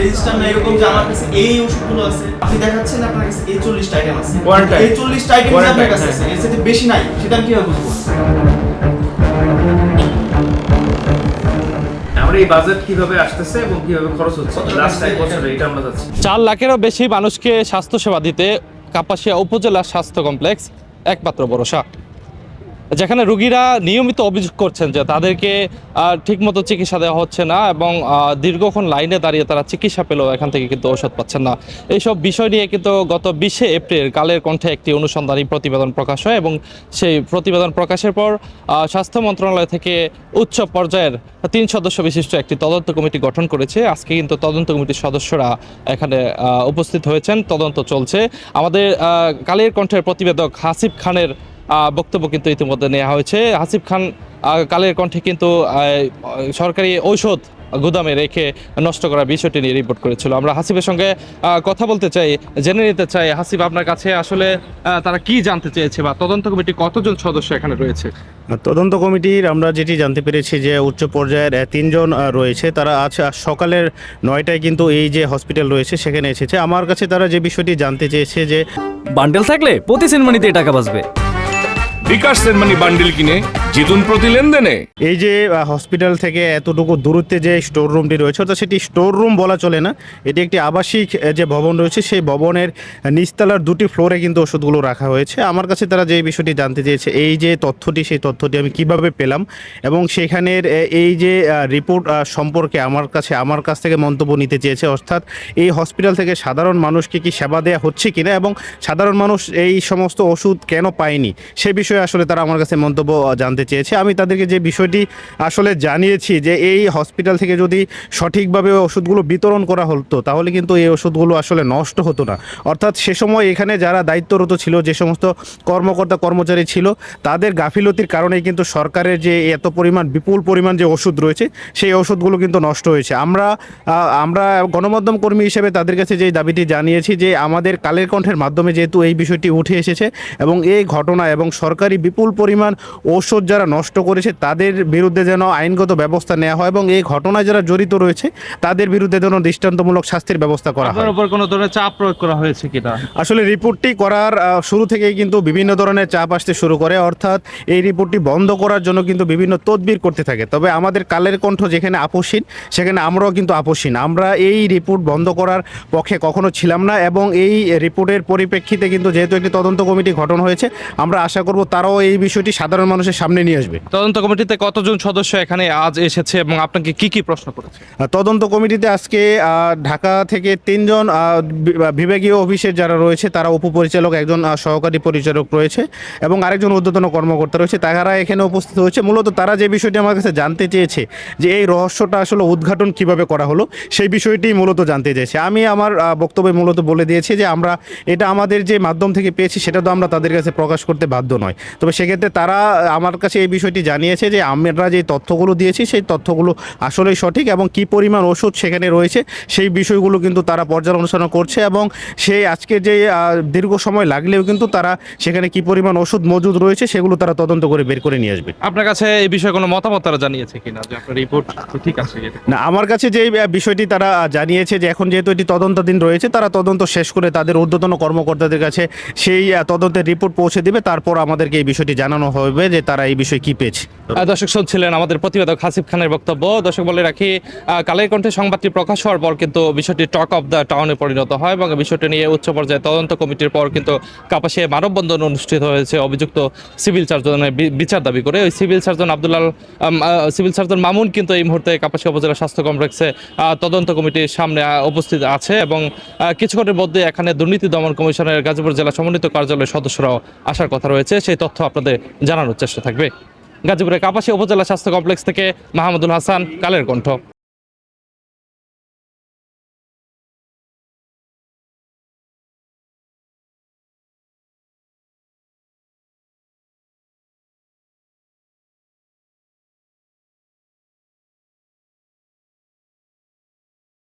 Register না এরকম যে আমার কাছে এই ওষুধগুলো আছে। আপনি দেখাচ্ছেন আপনার কাছে এই চল্লিশটা আইটেম আছে। এই চল্লিশটা আইটেম আপনার কাছে আছে এর সাথে বেশি নাই সেটা আমি কীভাবে বুঝব? এই বাজেট কীভাবে আসতেছে এবং কীভাবে খরচ হচ্ছে? লাস্ট এক বছরে এটা আমরা যাচ্ছি। চার লাখেরও বেশি মানুষকে স্বাস্থ্যসেবা দিতে কাপাসিয়া উপজেলা স্বাস্থ্য কমপ্লেক্স একমাত্র ভরসা। যেখানে রুগীরা নিয়মিত অভিযোগ করছেন যে তাদেরকে ঠিকমতো চিকিৎসা দেওয়া হচ্ছে না এবং দীর্ঘক্ষণ লাইনে দাঁড়িয়ে তারা চিকিৎসা পেলেও এখান থেকে কিন্তু ওষুধ পাচ্ছেন না। এইসব বিষয় নিয়ে কিন্তু গত বিশে এপ্রিল কালের কণ্ঠে একটি অনুসন্ধানী প্রতিবেদন প্রকাশ হয় এবং সেই প্রতিবেদন প্রকাশের পর স্বাস্থ্য মন্ত্রণালয় থেকে উচ্চ পর্যায়ের তিন সদস্য বিশিষ্ট একটি তদন্ত কমিটি গঠন করেছে। আজকে কিন্তু তদন্ত কমিটির সদস্যরা এখানে উপস্থিত হয়েছেন। তদন্ত চলছে। আমাদের কালের কণ্ঠের প্রতিবেদক হাসিব খানের বক্তব্য কিন্তু ইতিমধ্যে নেওয়া হয়েছে। হাসিব খান কালের কণ্ঠে কিন্তু সরকারি ঔষধ গুদামে রেখে নষ্ট করার বিষয়টি নিয়ে রিপোর্ট করেছিল। আমরা হাসিবের সঙ্গে কথা বলতে চাই জেনে নিতে চাই হাসিব আপনার কাছে আসলে তারা কি জানতে চেয়েছে বা তদন্ত কমিটি কতজন সদস্য এখানে রয়েছে? তদন্ত কমিটির আমরা যেটি জানতে পেরেছি যে উচ্চ পর্যায়ের তিনজন রয়েছে। তারা আজ আজ সকালের নয়টায় কিন্তু এই যে হসপিটাল রয়েছে সেখানে এসেছে। আমার কাছে তারা যে বিষয়টি জানতে চেয়েছে যে বান্ডেল থাকলে প্রতি সিনেমানিতে টাকা বাঁচবে। বিকাশ সেনমানি বান্ডিল কিনে জিতুন প্রতি লেনদেনে। এই যে হসপিটাল থেকে এতটুকু দূরত্বে যে স্টোর রুমটি রয়েছে, অর্থাৎ সেটি স্টোর রুম বলা চলে না, এটি একটি আবাসিক যে ভবন রয়েছে, সেই ভবনের নিচতলার দুটি ফ্লোরে কিন্তু ওষুধগুলো রাখা হয়েছে। আমার কাছে তারা যে বিষয়টি জানতে চেয়েছে, এই যে তথ্যটি, সেই তথ্যটি আমি কীভাবে পেলাম এবং সেখানের এই যে রিপোর্ট সম্পর্কে আমার কাছে, আমার কাছ থেকে মন্তব্য নিতে চেয়েছে, অর্থাৎ এই হসপিটাল থেকে সাধারণ মানুষকে কি সেবা দেওয়া হচ্ছে কিনা এবং সাধারণ মানুষ এই সমস্ত ওষুধ কেন পায়নি, সে বিষয়ে আসলে তারা আমার কাছে মন্তব্য জানতে চেয়েছে। আমি তাদেরকে যে বিষয়টি আসলে জানিয়েছি যে এই হসপিটাল থেকে যদি সঠিকভাবে ওষুধগুলো বিতরণ করা হতো, তাহলে কিন্তু এই ওষুধগুলো আসলে নষ্ট হতো না। অর্থাৎ সে সময় এখানে যারা দায়িত্বরত ছিল, যে সমস্ত কর্মকর্তা, কর্মচারী ছিল, তাদের গাফিলতির কারণেই কিন্তু সরকারের যে এত পরিমাণ, বিপুল পরিমাণ যে ওষুধ রয়েছে, সেই ওষুধগুলো কিন্তু নষ্ট হয়েছে। আমরা আমরা গণমাধ্যম কর্মী হিসেবে তাদের কাছে যে দাবিটি জানিয়েছি যে আমাদের কালের কণ্ঠের মাধ্যমে যেহেতু এই বিষয়টি উঠে এসেছে এবং এই ঘটনা এবং সরকারি বিপুল পরিমাণ ঔষধ যারা নষ্ট করেছে তাদের বিরুদ্ধে যেন আইনগত ব্যবস্থা নেওয়া হয় এবং এই ঘটনায় যারা জড়িত রয়েছে তাদের বিরুদ্ধে যেন দৃষ্টান্তমূলক শাস্তির ব্যবস্থা করা হয়। উপর কোনো ধরনের চাপ প্রয়োগ করা হয়েছে কিনা? আসলে রিপোর্টটি করার শুরু থেকেই কিন্তু বিভিন্ন ধরনের চাপ আসতে শুরু করে অর্থাৎ এই রিপোর্টটি বন্ধ করার জন্য কিন্তু বিভিন্ন তদবির করতে থাকে। তবে আমাদের কালের কণ্ঠ যেখানে আপোষহীন সেখানে আমরাও কিন্তু আপোষহীন আমরা এই রিপোর্ট বন্ধ করার পক্ষে কখনো ছিলাম না এবং এই রিপোর্টের পরিপ্রেক্ষিতে কিন্তু যেহেতু একটি তদন্ত কমিটি গঠন হয়েছে আমরা আশা করব তারাও এই বিষয়টি সাধারণ মানুষের সামনে নিয়ে আসবে। তদন্ত কমিটিতে কতজন সদস্য এখানে আজ এসেছে এবং আপনাকে কি কি প্রশ্ন করেছে? তদন্ত কমিটিতে আজকে ঢাকা থেকে তিনজন বিভাগীয় অফিসের যারা রয়েছে তারা উপপরিচালক একজন সহকারী পরিচালক রয়েছে এবং আরেকজন ঊর্ধ্বতন কর্মকর্তা রয়েছে। তারা এখানে উপস্থিত হয়েছে। মূলত তারা যে বিষয়টি আমার কাছে জানতে চেয়েছে যে এই রহস্যটা আসলে উদ্ঘাটন কীভাবে করা হলো সেই বিষয়টি মূলত জানতে চেয়েছে। আমি আমার বক্তব্যে মূলত বলে দিয়েছি যে আমরা এটা আমাদের যে মাধ্যম থেকে পেয়েছি সেটা তো আমরা তাদের কাছে প্রকাশ করতে বাধ্য নয়। তবে সেক্ষেত্রে তারা আমার কাছে এই বিষয়টি জানিয়েছে যে আমরা যে তথ্যগুলো দিয়েছি সেই তথ্যগুলো আসলেই সঠিক এবং কি পরিমাণ ওষুধ সেখানে রয়েছে সেই বিষয়গুলো কিন্তু তারা পর্যালোচনা করছে এবং সেই আজকে যে দীর্ঘ সময় লাগলেও কিন্তু তারা সেখানে কি পরিমাণ ওষুধ মজুদ রয়েছে সেগুলো তারা তদন্ত করে বের করে নিয়ে আসবে। আপনার কাছে এই বিষয়ে কোনো মতামত তারা জানিয়েছে কিনা? যে আপনার রিপোর্ট ঠিক আছে না আমার কাছে যে বিষয়টি তারা জানিয়েছে যে এখন যেহেতু এটি তদন্তাধীন রয়েছে তারা তদন্ত শেষ করে তাদের ঊর্ধ্বতন কর্মকর্তাদের কাছে সেই তদন্তের রিপোর্ট পৌঁছে দিবে। তারপর আমাদেরকে এই বিষয়টি জানানো হবে যে তারা এই বিষয়ে কি আহ, দর্শক শুনছিলেন আমাদের প্রতিবেদক হাসিব খানের বক্তব্য। দর্শক বলে রাখি কালের কণ্ঠে সংবাদটি প্রকাশ হওয়ার পর কিন্তু বিষয়টি টক অফ দ্য টাউনে পরিণত হয় এবং বিষয়টি নিয়ে উচ্চ পর্যায়ে তদন্ত কমিটির পর কিন্তু কাপাসিয়া মানববন্ধন অনুষ্ঠিত হয়েছে। অভিযুক্ত সিভিল সার্জনের বিচার দাবি করে ওই civil surgeon Abdullal civil surgeon Mamun কিন্তু এই মুহূর্তে কাপাসিয়া উপজেলা স্বাস্থ্য কমপ্লেক্সে তদন্ত কমিটির সামনে উপস্থিত আছে এবং কিছুক্ষণের মধ্যে এখানে দুর্নীতি দমন কমিশনের গাজীপুর জেলা সমন্বিত কার্যালয়ের সদস্যরাও আসার কথা রয়েছে। সেই তথ্য আপনাদের জানানোর চেষ্টা থাকবে। গাজীপুরের কাপাসী উপজেলা স্বাস্থ্য কমপ্লেক্স থেকে মাহমুদুল হাসান কালের কণ্ঠ।